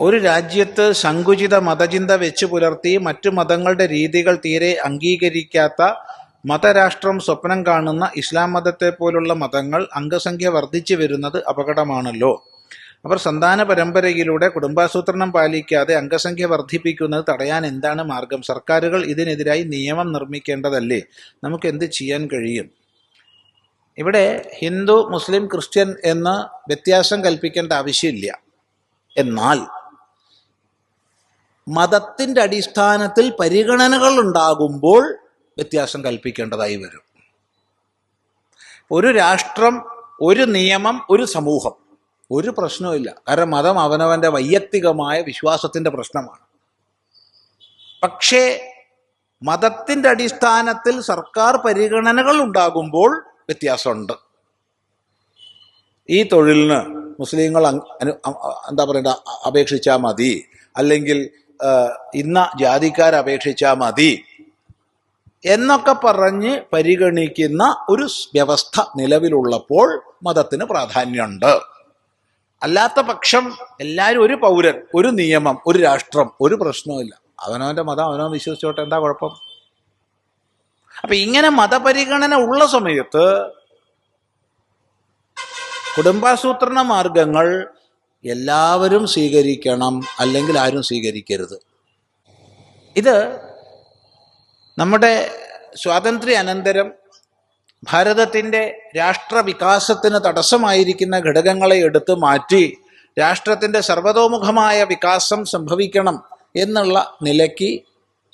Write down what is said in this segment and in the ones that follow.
ഒരു രാജ്യത്ത് സങ്കുചിത മതചിന്ത വെച്ച് പുലർത്തി മറ്റു മതങ്ങളുടെ രീതികൾ തീരെ അംഗീകരിക്കാത്ത മതരാഷ്ട്രം സ്വപ്നം കാണുന്ന ഇസ്ലാം മതത്തെ പോലുള്ള മതങ്ങൾ അംഗസംഖ്യ വർദ്ധിച്ചു വരുന്നത് അപകടമാണല്ലോ. അവർ സന്താന പരമ്പരയിലൂടെ കുടുംബാസൂത്രണം പാലിക്കാതെ അംഗസംഖ്യ വർദ്ധിപ്പിക്കുന്നത് തടയാൻ എന്താണ് മാർഗം? സർക്കാരുകൾ ഇതിനെതിരായി നിയമം നിർമ്മിക്കേണ്ടതല്ലേ? നമുക്ക് എന്ത് ചെയ്യാൻ കഴിയും? ഇവിടെ ഹിന്ദു മുസ്ലിം ക്രിസ്ത്യൻ എന്ന് വ്യത്യാസം കൽപ്പിക്കേണ്ട ആവശ്യമില്ല. എന്നാൽ മതത്തിന്റെ അടിസ്ഥാനത്തിൽ പരിഗണനകൾ ഉണ്ടാകുമ്പോൾ വ്യത്യാസം കൽപ്പിക്കേണ്ടതായി വരും. ഒരു രാഷ്ട്രം ഒരു നിയമം ഒരു സമൂഹം. ഒരു പ്രശ്നവുമില്ല കാരണം മതം അവനവന്റെ വൈയക്തികമായ വിശ്വാസത്തിന്റെ പ്രശ്നമാണ്. പക്ഷേ മതത്തിന്റെ അടിസ്ഥാനത്തിൽ സർക്കാർ പരിഗണനകൾ ഉണ്ടാകുമ്പോൾ വ്യത്യാസമുണ്ട്. ഈ തൊഴിലിന് മുസ്ലിങ്ങൾ എന്താ പറയേണ്ട അപേക്ഷിച്ചാൽ മതി. അല്ലെങ്കിൽ ഇന്ന ജാതിക്കാരപേക്ഷിച്ചാൽ മതി എന്നൊക്കെ പറഞ്ഞ് പരിഗണിക്കുന്ന ഒരു വ്യവസ്ഥ നിലവിലുള്ളപ്പോൾ മതത്തിന് പ്രാധാന്യമുണ്ട്. അല്ലാത്ത പക്ഷം എല്ലാവരും ഒരു പൗരൻ ഒരു നിയമം ഒരു രാഷ്ട്രം ഒരു പ്രശ്നവുമില്ല. അവനവന്റെ മതം അവനവൻ വിശ്വസിച്ചോട്ടെ എന്താ കുഴപ്പം? അപ്പൊ ഇങ്ങനെ മതപരിഗണന ഉള്ള സമയത്ത് കുടുംബാസൂത്രണ മാർഗങ്ങൾ എല്ലാവരും സ്വീകരിക്കണം അല്ലെങ്കിൽ ആരും സ്വീകരിക്കരുത്. ഇത് നമ്മുടെ സ്വാതന്ത്ര്യ അനന്തരം ഭാരതത്തിന്റെ രാഷ്ട്രവികാസത്തിന് തടസ്സമായിരിക്കുന്ന ഘടകങ്ങളെ എടുത്തു മാറ്റി രാഷ്ട്രത്തിന്റെ സർവതോമുഖമായ വികാസം സംഭവിക്കണം എന്നുള്ള നിലയ്ക്ക്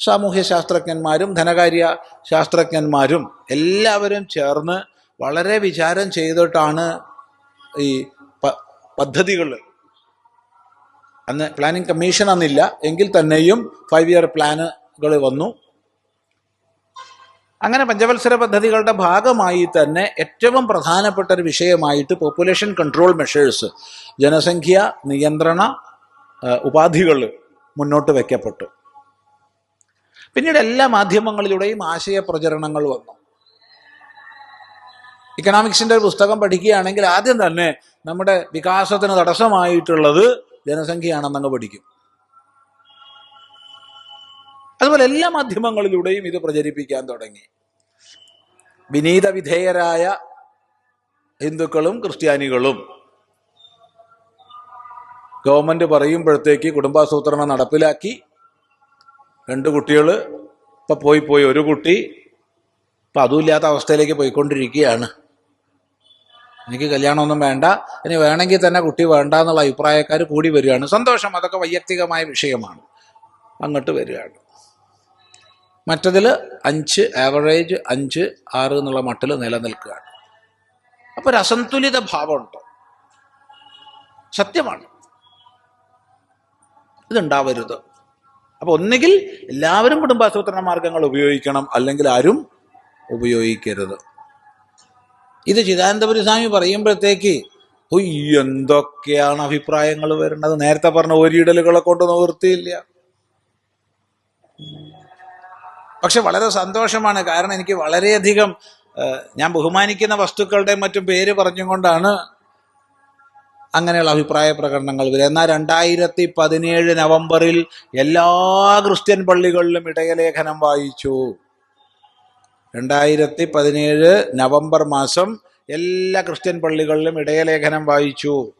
സാമൂഹ്യ ശാസ്ത്രജ്ഞന്മാരും ധനകാര്യ ശാസ്ത്രജ്ഞന്മാരും എല്ലാവരും ചേർന്ന് വളരെ വിചാരം ചെയ്തിട്ടാണ് ഈ പദ്ധതികൾ അന്ന് പ്ലാനിംഗ് കമ്മീഷൻ അന്നില്ല. എങ്കിൽ തന്നെയും ഫൈവ് ഇയർ പ്ലാനുകൾ വന്നു. അങ്ങനെ പഞ്ചവത്സര പദ്ധതികളുടെ ഭാഗമായി തന്നെ ഏറ്റവും പ്രധാനപ്പെട്ട ഒരു വിഷയമായിട്ട് പോപ്പുലേഷൻ കൺട്രോൾ മെഷേഴ്സ് ജനസംഖ്യ നിയന്ത്രണ ഉപാധികൾ മുന്നോട്ട് വയ്ക്കപ്പെട്ടു പിന്നീട് എല്ലാ മാധ്യമങ്ങളിലൂടെയും ആശയ പ്രചരണങ്ങൾ വന്നു. ഇക്കണോമിക്സിന്റെ ഒരു പുസ്തകം പഠിക്കുകയാണെങ്കിൽ ആദ്യം തന്നെ നമ്മുടെ വികാസത്തിന് തടസ്സമായിട്ടുള്ളത് ജനസംഖ്യയാണെന്നങ്ങ് പഠിക്കും. അതുപോലെ എല്ലാ മാധ്യമങ്ങളിലൂടെയും ഇത് പ്രചരിപ്പിക്കാൻ തുടങ്ങി. വിനീത വിധേയരായ ഹിന്ദുക്കളും ക്രിസ്ത്യാനികളും ഗവൺമെന്റ് പറയുമ്പോഴത്തേക്ക് കുടുംബാസൂത്രണം നടപ്പിലാക്കി. രണ്ട് കുട്ടികൾ ഇപ്പൊ പോയി പോയി ഒരു കുട്ടി. ഇപ്പൊ അതുമില്ലാത്ത അവസ്ഥയിലേക്ക് പോയിക്കൊണ്ടിരിക്കുകയാണ്. എനിക്ക് കല്യാണമൊന്നും വേണ്ട. ഇനി വേണമെങ്കിൽ തന്നെ കുട്ടി വേണ്ട എന്നുള്ള അഭിപ്രായക്കാർ കൂടി വരികയാണ്. സന്തോഷം അതൊക്കെ വൈയക്തികമായ വിഷയമാണ്. അങ്ങോട്ട് വരികയാണ്. മറ്റതിൽ അഞ്ച് ആവറേജ് അഞ്ച് ആറ് എന്നുള്ള മട്ടിൽ നിലനിൽക്കുകയാണ്. അപ്പോൾ ഒരു അസന്തുലിത ഭാവമുണ്ട്. സത്യമാണ്. ഇതുണ്ടാവരുത്. അപ്പോൾ ഒന്നുകിൽ എല്ലാവരും കുടുംബാസൂത്രണ മാർഗങ്ങൾ ഉപയോഗിക്കണം അല്ലെങ്കിൽ ആരും ഉപയോഗിക്കരുത്. ഇത് ചിദാനന്ദപുരി സ്വാമി പറയുമ്പോഴത്തേക്ക് എന്തൊക്കെയാണ് അഭിപ്രായങ്ങൾ വരുന്നത് നേരത്തെ പറഞ്ഞ ഒരിടലുകളെ കൊണ്ട് നിവൃത്തിയില്ല. പക്ഷെ വളരെ സന്തോഷമാണ്. കാരണം എനിക്ക് വളരെയധികം ഞാൻ ബഹുമാനിക്കുന്ന വസ്തുക്കളുടെയും മറ്റും പേര് പറഞ്ഞുകൊണ്ടാണ് അങ്ങനെയുള്ള അഭിപ്രായ പ്രകടനങ്ങൾ വരും എന്നാൽ രണ്ടായിരത്തി പതിനേഴ് നവംബറിൽ എല്ലാ ക്രിസ്ത്യൻ പള്ളികളിലും ഇടയലേഖനം വായിച്ചു. രണ്ടായിരത്തി പതിനേഴ് നവംബർ മാസം എല്ലാ ക്രിസ്ത്യൻ പള്ളികളിലും ഇടയലേഖനം വായിച്ചു.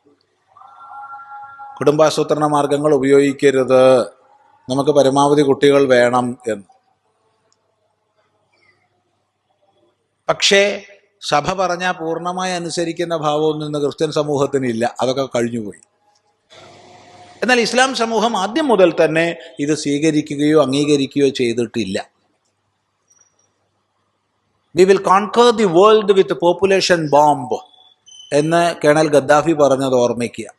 കുടുംബാസൂത്രണ മാർഗങ്ങൾ ഉപയോഗിക്കരുത്. നമുക്ക് പരമാവധി കുട്ടികൾ വേണം എന്ന്. പക്ഷേ സഭ പറഞ്ഞാൽ പൂർണമായി അനുസരിക്കുന്ന ഭാവമൊന്നും ഇന്ന് ക്രിസ്ത്യൻ സമൂഹത്തിനില്ല അതൊക്കെ കഴിഞ്ഞുപോയി എന്നാൽ ഇസ്ലാം സമൂഹം ആദ്യം മുതൽ തന്നെ ഇത് സ്വീകരിക്കുകയോ അംഗീകരിക്കുകയോ ചെയ്തിട്ടില്ല. We will conquer the world with population bomb എന്ന് കേണൽ ഗദ്ദാഫി പറഞ്ഞത് ഓർമ്മിക്കുക.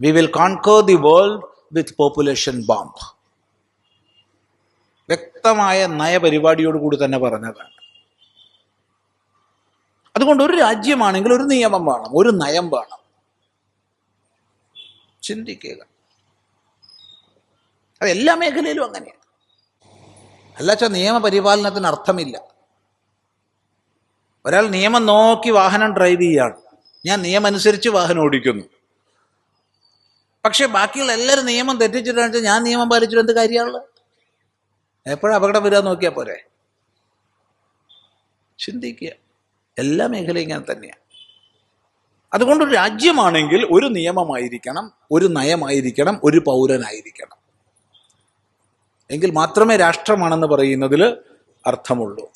We will conquer the world with population bomb വ്യക്തമായ നയപരിപാടിയോടുകൂടി തന്നെ പറഞ്ഞതാണ്. അതുകൊണ്ട് ഒരു രാജ്യമാണെങ്കിൽ ഒരു നിയമം വേണം ഒരു നയം വേണം. ചിന്തിക്കുക. അത് എല്ലാ മേഖലയിലും അങ്ങനെയാണ്. അല്ലാച്ച നിയമപരിപാലനത്തിന് അർത്ഥമില്ല. ഒരാൾ നിയമം നോക്കി വാഹനം ഡ്രൈവ് ചെയ്യുകയാണ്. ഞാൻ നിയമം അനുസരിച്ച് വാഹനം ഓടിക്കുന്നു. പക്ഷെ ബാക്കിയുള്ള എല്ലാവരും നിയമം തെറ്റിച്ചിട്ടാണ് ഞാൻ നിയമം പാലിച്ചിട്ട് എന്ത് കാര്യമുള്ളത് എപ്പോഴും അപകടം വരിക നോക്കിയാൽ പോരെ? ചിന്തിക്കുക. എല്ലാ മേഖലയും ഇങ്ങനെ തന്നെയാണ് അതുകൊണ്ട് ഒരു രാജ്യമാണെങ്കിൽ ഒരു നിയമമായിരിക്കണം ഒരു നയമായിരിക്കണം ഒരു പൗരനായിരിക്കണം. എങ്കിൽ മാത്രമേ രാഷ്ട്രമാണെന്ന് പറയുന്നതിൽ അർത്ഥമുള്ളൂ.